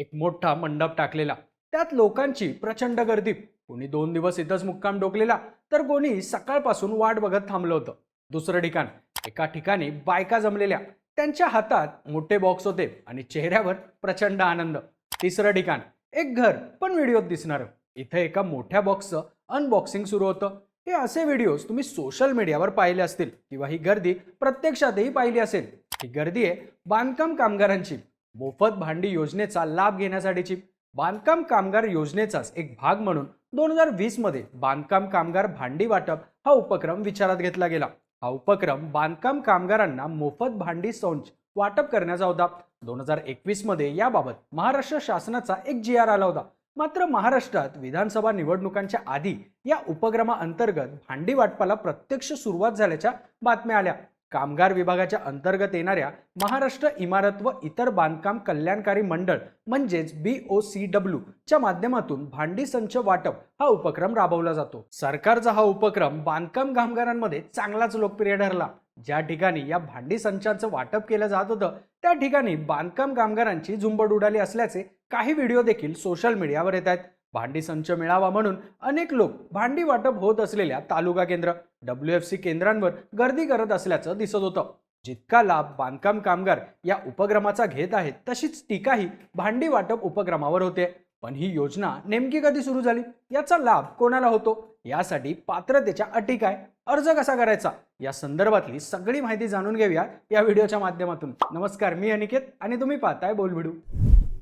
एक मोठा मंडप टाकलेला. त्यात लोकांची प्रचंड गर्दी. कोणी दोन दिवस इथंच मुक्काम डोकलेला तर कोणी सकाळपासून वाट बघत थांबलं होतं. दुसरं ठिकाण एका ठिकाणी बायका जमलेल्या. त्यांच्या हातात मोठे बॉक्स होते आणि चेहऱ्यावर प्रचंड आनंद. तिसरं ठिकाण एक घर पण व्हिडिओत दिसणार. इथं एका मोठ्या बॉक्सचं अनबॉक्सिंग सुरू होतं. हे असे व्हिडिओज तुम्ही सोशल मीडियावर पाहिले असतील किंवा ही गर्दी प्रत्यक्षातही पाहिली असेल. ही गर्दी आहे बांधकाम कामगारांची. मोफत भांडी योजनेचा लाभ घेण्यासाठीची बांधकाम कामगार योजनेचाच एक भाग म्हणून दोन हजार वीसमध्ये बांधकाम कामगार भांडी वाटप हा उपक्रम विचारात घेतला गेला. हा उपक्रम बांधकाम कामगारांना मोफत भांडी संच वाटप करण्याचा होता. दोन हजार एकवीसमध्ये याबाबत महाराष्ट्र शासनाचा एक जी आर आला होता. मात्र महाराष्ट्रात विधानसभा निवडणुकांच्या आधी या उपक्रमाअंतर्गत भांडी वाटपाला प्रत्यक्ष सुरुवात झाल्याच्या बातम्या आल्या. कामगार विभागाच्या अंतर्गत येणाऱ्या महाराष्ट्र इमारत व इतर बांधकाम कल्याणकारी मंडळ म्हणजेच बी ओ सी डब्ल्यू च्या माध्यमातून भांडी संच वाटप हा उपक्रम राबवला जातो. सरकारचा हा उपक्रम बांधकाम कामगारांमध्ये चांगलाच लोकप्रिय ठरला. ज्या ठिकाणी या भांडी संचांचं वाटप केलं जात होतं त्या ठिकाणी बांधकाम कामगारांची झुंबड उडाली असल्याचे काही व्हिडिओ देखील सोशल मीडियावर येत आहेत. भांडी संच मिळावा म्हणून अनेक लोक भांडी वाटप होत असलेल्या तालुका केंद्र डब्ल्यू एफ सी केंद्रांवर गर्दी करत असल्याचं दिसत होतं. जितका लाभ बांधकाम कामगार या उपक्रमाचा घेत आहेत तशीच टीकाही भांडी वाटप उपक्रमावर होते. पण ही योजना नेमकी कधी सुरू झाली? याचा लाभ कोणाला होतो? यासाठी पात्रतेच्या अटी काय? अर्ज कसा करायचा? या संदर्भातली सगळी माहिती जाणून घेऊया या व्हिडिओच्या माध्यमातून. नमस्कार मी अनिकेत आणि तुम्ही पाहताय बोल व्हिडिओ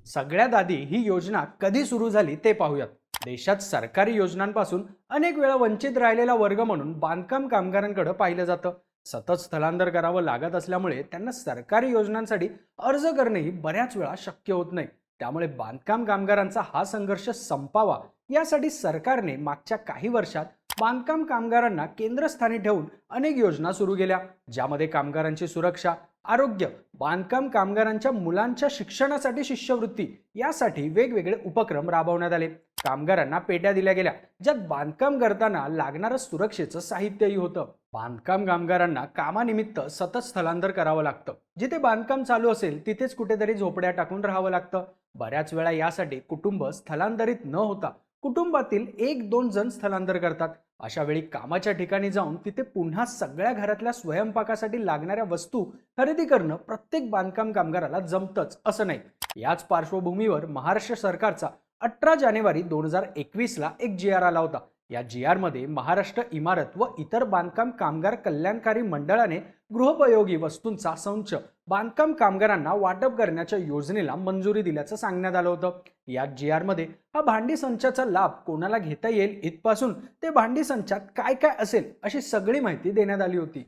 सगळ्यात आधी ही योजना कधी सुरू झाली ते पाहूयात. देशात सरकारी योजनांपासून अनेक वेळा वंचित राहिलेला वर्ग म्हणून बांधकाम कामगारांकडे पाहिलं जातं. सतत स्थलांतर करावं लागत असल्यामुळे त्यांना सरकारी योजनांसाठी अर्ज करणेही बऱ्याच वेळा शक्य होत नाही. त्यामुळे बांधकाम कामगारांचा हा संघर्ष संपावा यासाठी सरकारने मागच्या काही वर्षात बांधकाम कामगारांना केंद्रस्थानी ठेवून अनेक योजना सुरू केल्या ज्यामध्ये कामगारांची सुरक्षा आरोग्य बांधकाम कामगारांच्या मुलांच्या शिक्षणासाठी शिष्यवृत्ती यासाठी वेगवेगळे उपक्रम राबवण्यात आले. कामगारांना पेट्या दिल्या गेल्या ज्यात बांधकाम करताना लागणारं सुरक्षेचं साहित्यही होतं. बांधकाम कामगारांना कामानिमित्त सतत स्थलांतर करावं लागतं. जिथे बांधकाम चालू असेल तिथेच कुठेतरी झोपड्या टाकून राहावं लागतं. बऱ्याच वेळा यासाठी कुटुंब स्थलांतरित न होता कुटुंबातील एक दोन जण स्थलांतर करतात. अशा वेळी कामाच्या ठिकाणी जाऊन तिथे पुन्हा सगळ्या घरातल्या स्वयंपाकासाठी लागणाऱ्या वस्तू खरेदी करणं प्रत्येक बांधकाम कामगाराला जमतच असं नाही. याच पार्श्वभूमीवर महाराष्ट्र सरकारचा अठरा जानेवारी दोन हजार एकवीसला एक जी आर आला होता. या जी आरमध्ये महाराष्ट्र इमारत व इतर बांधकाम कामगार कल्याणकारी मंडळाने गृहोपयोगी वस्तूंचा संच बांधकाम कामगारांना वाटप करण्याच्या योजनेला मंजुरी दिल्याचं सांगण्यात आलं होतं. या जी आरमध्ये हा भांडी संचाचा लाभ कोणाला घेता येईल? इथपासून ते भांडी संचात काय काय असेल अशी सगळी माहिती देण्यात आली होती.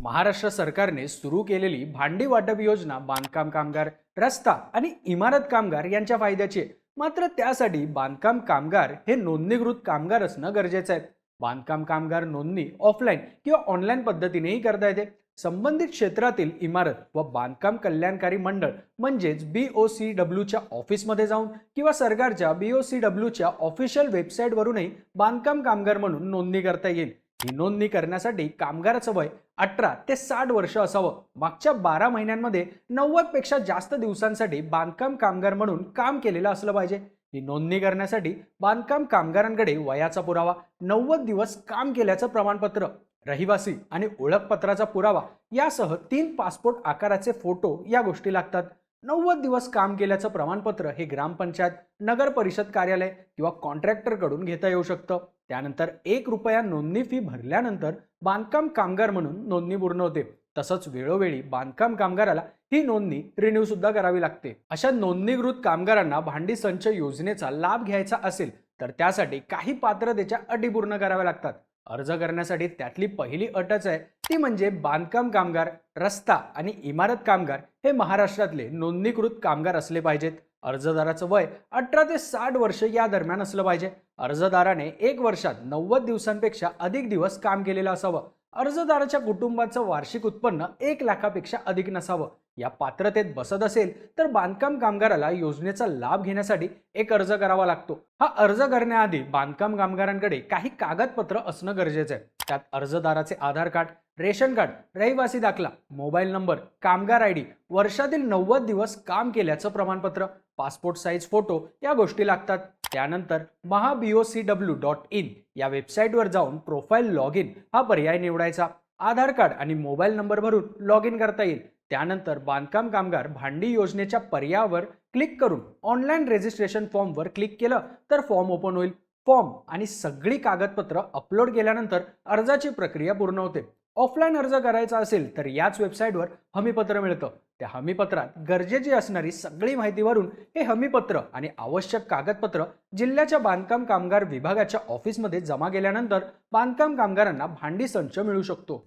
महाराष्ट्र सरकारने सुरू केलेली भांडी वाटप योजना बांधकाम कामगार रस्ता आणि इमारत कामगार यांच्या फायद्याची आहे. मात्र त्यासाठी बांधकाम कामगार हे नोंदणीकृत कामगार असणं गरजेचं आहे. बांधकाम कामगार नोंदणी ऑफलाईन किंवा ऑनलाईन पद्धतीनेही करता येते. संबंधित क्षेत्रातील इमारत व बांधकाम कल्याणकारी मंडळ म्हणजेच बी ओ सी डब्ल्यूच्या ऑफिसमध्ये जाऊन किंवा सरकारच्या बी ओ सी डब्ल्यूच्या ऑफिशियल वेबसाईटवरूनही बांधकाम कामगार म्हणून नोंदणी करता येईल. ही नोंदणी करण्यासाठी कामगाराचं वय अठरा ते साठ वर्ष असावं. मागच्या बारा महिन्यांमध्ये नव्वदपेक्षा जास्त दिवसांसाठी बांधकाम कामगार म्हणून काम केलेलं असलं पाहिजे. ही नोंदणी करण्यासाठी बांधकाम कामगारांकडे वयाचा पुरावा नव्वद दिवस काम केल्याचं प्रमाणपत्र रहिवासी आणि ओळखपत्राचा पुरावा यासह तीन पासपोर्ट आकाराचे फोटो या गोष्टी लागतात. नव्वद दिवस काम केल्याचं प्रमाणपत्र हे ग्रामपंचायत नगर परिषद कार्यालय किंवा कॉन्ट्रॅक्टरकडून घेता येऊ शकतं. त्यानंतर एक रुपया नोंदणी फी भरल्यानंतर बांधकाम कामगार म्हणून नोंदणी पूर्ण होते. तसंच वेळोवेळी बांधकाम कामगाराला ही नोंदणी रिन्यू सुद्धा करावी लागते. अशा नोंदणीकृत कामगारांना भांडी संच योजनेचा लाभ घ्यायचा असेल तर त्यासाठी काही पात्रतेच्या अटी पूर्ण कराव्या लागतात. अर्ज करण्यासाठी त्यातली पहिली अटच आहे ती म्हणजे बांधकाम कामगार रस्ता आणि इमारत कामगार हे महाराष्ट्रातले नोंदणीकृत कामगार असले पाहिजेत. अर्जदाराचं वय अठरा ते साठ वर्ष या दरम्यान असलं पाहिजे. अर्जदाराने एक वर्षात नव्वद दिवसांपेक्षा अधिक दिवस काम केलेलं असावं. अर्जदाराच्या कुटुंबाचं वार्षिक उत्पन्न एक लाखापेक्षा अधिक नसावं. या पात्रतेत बसत असेल तर बांधकाम कामगाराला योजनेचा लाभ घेण्यासाठी एक अर्ज करावा लागतो. हा अर्ज करण्याआधी बांधकाम कामगारांकडे काही कागदपत्र असणं गरजेचं आहे. त्यात अर्जदाराचे आधार कार्ड रेशन कार्ड रहिवासी दाखला मोबाईल नंबर कामगार आय डी वर्षातील नव्वद दिवस काम केल्याचं प्रमाणपत्र पासपोर्ट साईज फोटो या गोष्टी लागतात. त्यानंतर महाबीओसी डब्ल्यू डॉट इन या वेबसाईटवर जाऊन प्रोफाईल लॉग इन हा पर्याय निवडायचा. आधार कार्ड आणि मोबाईल नंबर भरून लॉग इन करता येईल. त्यानंतर बांधकाम कामगार भांडी योजनेच्या पर्यायावर क्लिक करून ऑनलाईन रेजिस्ट्रेशन फॉर्मवर क्लिक केलं तर फॉर्म ओपन होईल. फॉर्म आणि सगळी कागदपत्र अपलोड केल्यानंतर अर्जाची प्रक्रिया पूर्ण होते. ऑफलाईन अर्ज करायचा असेल तर याच वेबसाईटवर हमीपत्र मिळतं. त्या हमीपत्रात गरजेची असणारी सगळी माहिती भरून हे हमीपत्र आणि आवश्यक कागदपत्र जिल्ह्याच्या बांधकाम कामगार विभागाच्या ऑफिसमध्ये जमा केल्यानंतर बांधकाम कामगारांना भांडी संच मिळू शकतो.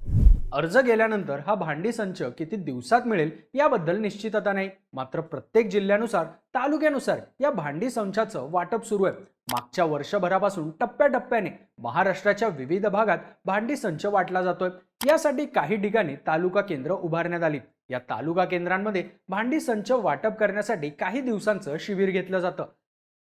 अर्ज गेल्यानंतर हा भांडी संच किती दिवसात मिळेल याबद्दल निश्चितता नाही. मात्र प्रत्येक जिल्ह्यानुसार तालुक्यानुसार या भांडी संचाचं वाटप सुरू आहे. मागच्या वर्षभरापासून टप्प्याटप्प्याने महाराष्ट्राच्या विविध भागात भांडी संच वाटला जातोय. यासाठी काही ठिकाणी तालुका केंद्र उभारण्यात आली. या तालुका केंद्रांमध्ये भांडी संच वाटप करण्यासाठी काही दिवसांचं शिबिर घेतलं जातं.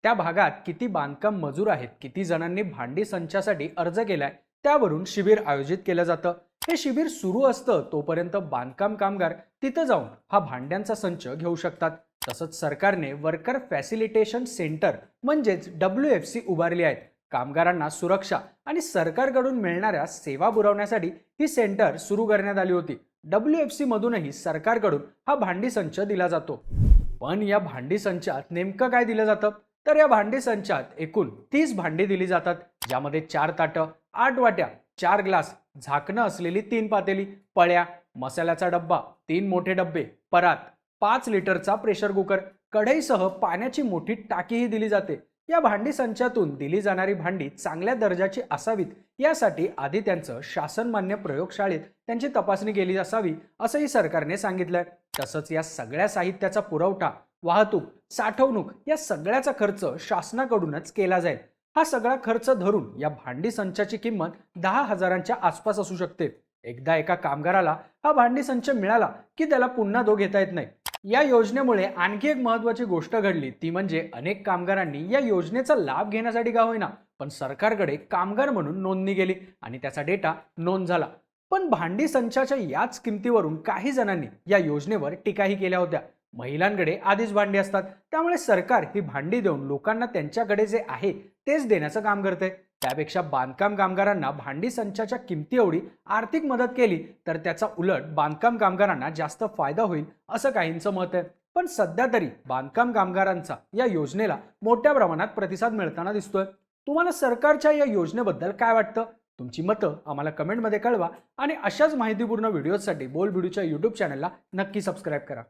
त्या भागात किती बांधकाम मजूर आहेत किती जणांनी भांडी संचासाठी अर्ज केलाय त्यावरून शिबिर आयोजित केलं जातं. हे शिबिर सुरू असतं तोपर्यंत बांधकाम कामगार तिथं जाऊन हा भांड्यांचा संच घेऊ शकतात. तसंच सरकारने वर्कर फॅसिलिटेशन सेंटर म्हणजेच डब्ल्यू एफ सी उभारली आहेत. कामगारांना सुरक्षा आणि सरकारकडून मिळणाऱ्या सेवा पुरवण्यासाठी ही सेंटर सुरू करण्यात आली होती. डब्ल्यू एफ सी मधूनही सरकारकडून हा भांडी संच दिला जातो. पण या भांडी संचात नेमकं काय दिलं जातं? तर या भांडी संचात एकूण तीस भांडी दिली जातात. ज्यामध्ये चार ताटं आठ वाट्या चार ग्लास झाकणं असलेली तीन पातेली पळ्या मसाल्याचा डब्बा तीन मोठे डब्बे परात पाच लिटरचा प्रेशर कुकर कढईसह पाण्याची मोठी टाकीही दिली जाते. या भांडी संचातून दिली जाणारी भांडी चांगल्या दर्जाची असावीत यासाठी आधी त्यांचं शासनमान्य प्रयोगशाळेत त्यांची तपासणी केली असावी असंही सरकारने सांगितलंय. तसंच या सगळ्या साहित्याचा पुरवठा वाहतूक साठवणूक या सगळ्याचा खर्च शासनाकडूनच केला जाईल. हा सगळा खर्च धरून या भांडी संचाची किंमत दहा हजारांच्या आसपास असू शकते. एकदा एका कामगाराला हा भांडी संच मिळाला की त्याला पुन्हा तो घेता येत नाही. या योजनेमुळे आणखी एक महत्वाची गोष्ट घडली. ती म्हणजे अनेक कामगारांनी या योजनेचा लाभ घेण्यासाठी का होईना पण सरकारकडे कामगार म्हणून नोंदणी गेली आणि त्याचा डेटा नोंद झाला. पण भांडी संचाच्या याच किमतीवरून काही जणांनी या योजनेवर टीकाही केल्या होत्या. महिलांकडे आधीच भांडी असतात. त्यामुळे सरकार ही भांडी देऊन लोकांना त्यांच्याकडे जे आहे तेच देण्याचं काम करते त्यापेक्षा बांधकाम कामगारांना भांडी संचाच्या किमती एवढी आर्थिक मदत केली तर त्याचा उलट बांधकाम कामगारांना जास्त फायदा होईल असं काहींचं मत आहे. पण सध्या तरी बांधकाम कामगारांचा या योजनेला मोठ्या प्रमाणात प्रतिसाद मिळताना दिसतोय. तुम्हाला सरकारच्या या योजनेबद्दल काय वाटतं? तुमची मतं आम्हाला कमेंटमध्ये कळवा आणि अशाच माहितीपूर्ण व्हिडिओसाठी बोल व्हिडिओच्या यूट्यूब चॅनलला नक्की सबस्क्राईब करा.